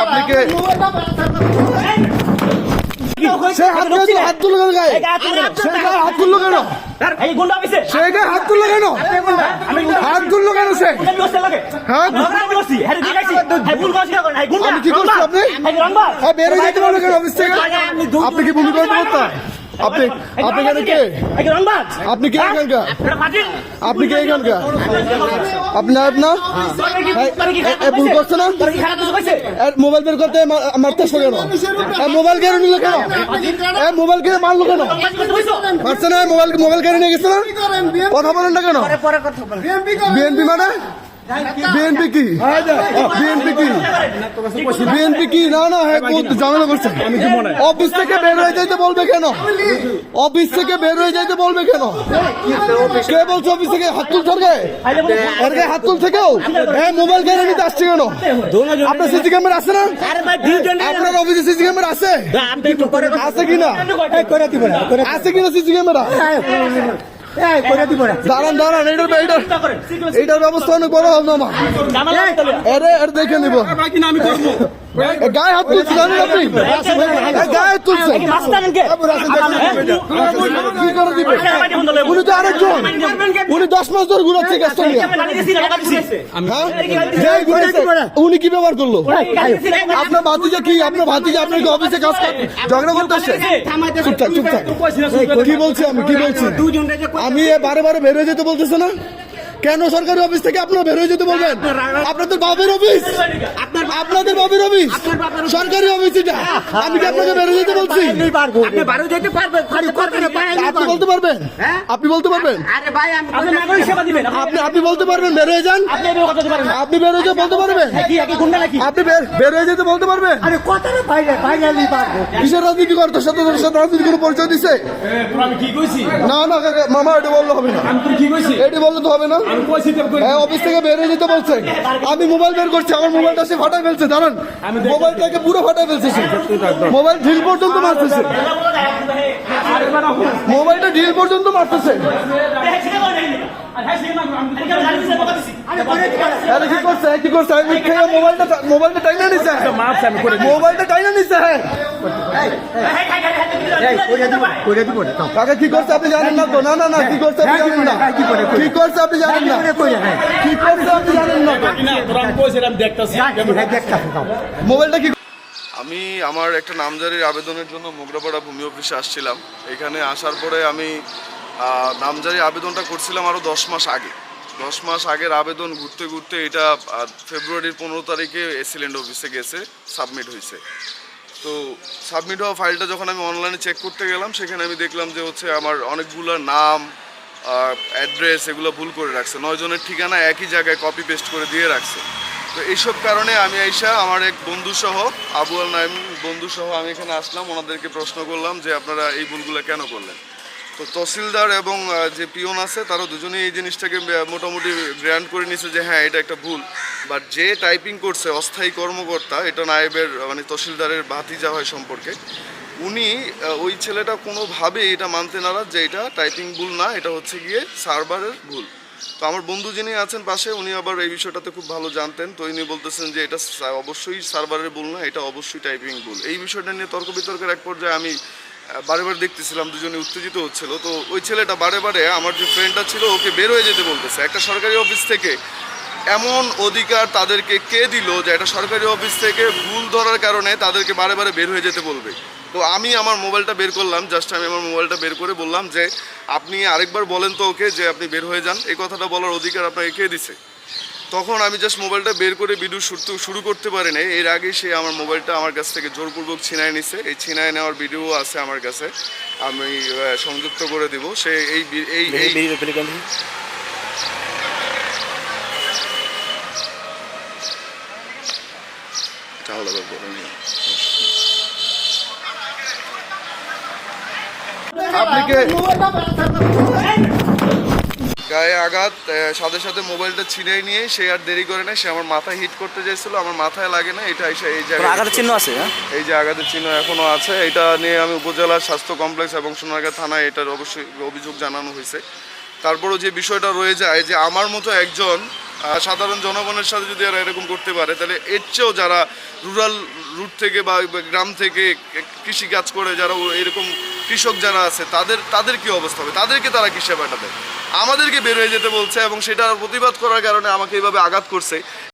আপনি কে? সে হাত তুলে হাত তুললো কেন গায়ে। সে গায়ে হাত তুললো কেন? সে গায়ে হাত তুললো কেন? আমি হাত তুললো কেন সে? হ্যাঁ? হ্যাঁ হ্যাঁ ভুল করছি না গুন্ডা আমি কি করছি আপনি? রংবাজ বের হয়ে যেতে পারবে। কেন অফিস থেকে? আপনি কি ভূমি কর্মকর্তা আপনি আপনি কেন কে? আপনি কে এখানকার? আপনি কে এখানকার? আপনি নায়ব না? ভুল করছে না? মোবাইল বের করতে মারতেছো কেন? মোবাইল কেড়ে নিল কেন? মোবাইল কেড়ে মারলো কেন? মারছে না? মোবাইল মোবাইল কেড়ে নিয়ে গেছে না? কথা বলেন না কেন? বিএনপি মানে? বিএনপি কি? বিএনপি কি? বিএনপি কি? না না হ্যাঁ বহুত ঝামেলা করছে। অফিস থেকে বের হয়ে যাইতে বলবে কেন? অফিস থেকে বের হয়ে যাইতে বলবে কেন? কে বলছে অফিস থেকে? হাত তুল সরকে এর গায়ে হাত তুল থেকেও? হ্যাঁ মোবাইল নিতে আসছে কেন? আপনার সিসি ক্যামেরা আছে না? আপনার অফিসে সিসি ক্যামেরা আছে? আছে কি না আছে কিনা সিসি ক্যামেরা? দাঁড়ান দাঁড়ান এটার ব্যবস্থা অনেক বড় হবে না আমার জামাল তাহলে দেখে নিব। গায়ে হাত তুলছে জানেন আপনি গায়ে হাত তুলছে কি করে দিবে উনি তো আরেকজন উনি দশ মাস ধরে ঘুরাচ্ছে গ্যাসটা নিয়ে হ্যাঁ উনি কি ব্যবহার করল আপনার ভাতিজা কি আপনার ভাতিজা আপনার কি অফিসে কাজ ঝগড়া করতে আসছে চুপ থাক চুপ থাক কি বলছি আমি কি বলছি আমি বারে বারে বের হয়ে যেতে বলতেছে না কেন সরকারি অফিস থেকে আপনারা বের হয়ে যেতে বলবেন? আপনাদের বাবের অফিস? আপনাদের বাবের অফিস। সরকারি অফিস এটা। আমি কি আপনাকে বের হয়ে যেতে বলছি? আপনি বলতে পারবেন। আপনি বলতে পারবেন? আপনি আপনি বলতে পারবেন বের হয়ে যান। আপনি বের হয়ে যেতে বলতে পারবেন। আপনি বের বের হয়ে যেতে বলতে পারবেন? কিসের রাজনীতি করে? তোর সাথে সাথে রাজনীতি কোনো পরিচয় দিছে? না না মামা এটা বললে হবে না। কইছি? বললে তো হবে না। কই হ্যাঁ অফিস থেকে বের হয়ে যেতে বলছে। আমি মোবাইল বের করছি আমার মোবাইলটা সে ফাটাই ফেলছে জানেন মোবাইলটাকে পুরো ফাটাই ফেলছে সে। মোবাইল ঢিল পর্যন্ত মারতেছে। মোবাইলটা ঢিল পর্যন্ত মারতেছে। আরে কি করছে? কি করছে? আমি মোবাইলটা মোবাইলটা টাইনা নিছে। মারছে আমি করে মোবাইলটা টাইনা নিছে। হ্যাঁ কাকা কি করছে আপনি জানেন না তো? না না না কি করছে আপনি জানেন না। কি করছে আপনি জানেন না? হ্যাঁ কি করছে আপনি জানেন না? মোবাইলটা কি আমি আমার একটা নামজারির আবেদনের জন্য মোগরাপাড়া ভূমি অফিসে আসছিলাম। এখানে আসার পরে আমি নামজারি আবেদনটা করছিলাম আরও দশ মাস আগে। দশ মাস আগের আবেদন ঘুরতে ঘুরতে এটা ফেব্রুয়ারির পনেরো তারিখে এসিল্যান্ড অফিসে গেছে, সাবমিট হয়েছে। তো সাবমিট হওয়া ফাইলটা যখন আমি অনলাইনে চেক করতে গেলাম, সেখানে আমি দেখলাম যে হচ্ছে আমার অনেকগুলো নাম অ্যাড্রেস এগুলো ভুল করে রাখছে। নয় জনের ঠিকানা একই জায়গায় কপি পেস্ট করে দিয়ে রাখছে। তো এইসব কারণে আমি আইসা আমার এক বন্ধুসহ, আবু আল নাইম বন্ধু সহ আমি এখানে আসলাম। ওনাদেরকে প্রশ্ন করলাম যে আপনারা এই ভুলগুলো কেন করলেন? তো তহসিলদার এবং যে পিয়ন আছে তারা দুজনেই এই জিনিসটাকে মোটামুটি গ্র্যান্ড করে নিছে যে হ্যাঁ এটা একটা ভুল। বাট যে টাইপিং করছে অস্থায়ী কর্মকর্তা, এটা নায়েবের মানে তহসিলদারের ভাতিজা হয় সম্পর্কে, উনি ওই ছেলেটা কোনোভাবেই এটা মানতে নারাজ যে এটা টাইপিং ভুল না, এটা হচ্ছে গিয়ে সার্ভারের ভুল। তো আমার বন্ধু যিনি আছেন পাশে, উনি আবার এই বিষয়টাতে খুব ভালো জানতেন। তো ইনি বলতেছেন যে, এটা অবশ্যই সার্ভারের ভুল না, এটা অবশ্যই টাইপিং ভুল। এই বিষয়টা নিয়ে তর্ক বিতর্কের এক পর্যায়ে আমি বারে বারে দেখতেছিলাম, দুজনে উত্তেজিত হচ্ছিল। তো ওই ছেলেটা বারে বারে আমার যে ফ্রেন্ডটা ছিল, ওকে বের হয়ে যেতে বলতেছে। একটা সরকারি অফিস থেকে এমন অধিকার তাদেরকে কে দিল যে একটা সরকারি অফিস থেকে ভুল ধরার কারণে তাদেরকে বারে বারে বের হয়ে যেতে বলবে? তো আমি আমার মোবাইলটা বের করলাম জাস্ট আমি আমার মোবাইলটা বের করে বললাম যে, আপনি আরেকবার বলেন তো ওকে যে আপনি বের হয়ে যান। এই কথাটা বলার অধিকার আপনাকে কে দিছে? তখন আমি জাস্ট মোবাইলটা বের করে ভিডিও শুরু শুরু করতে পারি নাই এর আগে সে আমার মোবাইলটা আমার কাছ থেকে জোরপূর্বক ছিনায় নিছে। এই ছিনায় নেওয়ার ভিডিও আছে আমার কাছে। আমি সংযুক্ত করে দিব। সে এই এই। আপনি কে? গায়ে আঘাত সাথে সাথে মোবাইলটা ছিনে নিয়ে সে আর দেরি করে না সে আমার মাথায় হিট করতে চাইছিল আমার মাথায় লাগে না এটা এসে এই জায়গায় আঘাতের চিহ্ন আছে হ্যাঁ? এই যে আঘাতের চিহ্ন এখনও আছে এটা নিয়ে আমি উপজেলার স্বাস্থ্য কমপ্লেক্স এবং সোনারগাঁ থানায় এটার অবশ্যই অভিযোগ জানানো হয়েছে। তারপরও যে বিষয়টা রয়ে যায় যে আমার মতো একজন সাধারণ জনগণের সাথে যদি এরা এরকম করতে পারে, তাহলে এর চেয়েও যারা রুরাল রুট থেকে বা গ্রাম থেকে কৃষি কাজ করে, যারা এরকম কৃষক যারা আছে, তাদের তাদের কি অবস্থা হবে? তাদেরকে তারা কিসে পাঠাবে আমাদেরকে বের হয়ে যেতে বলছে এবং সেটার প্রতিবাদ করার কারণে আমাকে এইভাবে আঘাত করছে।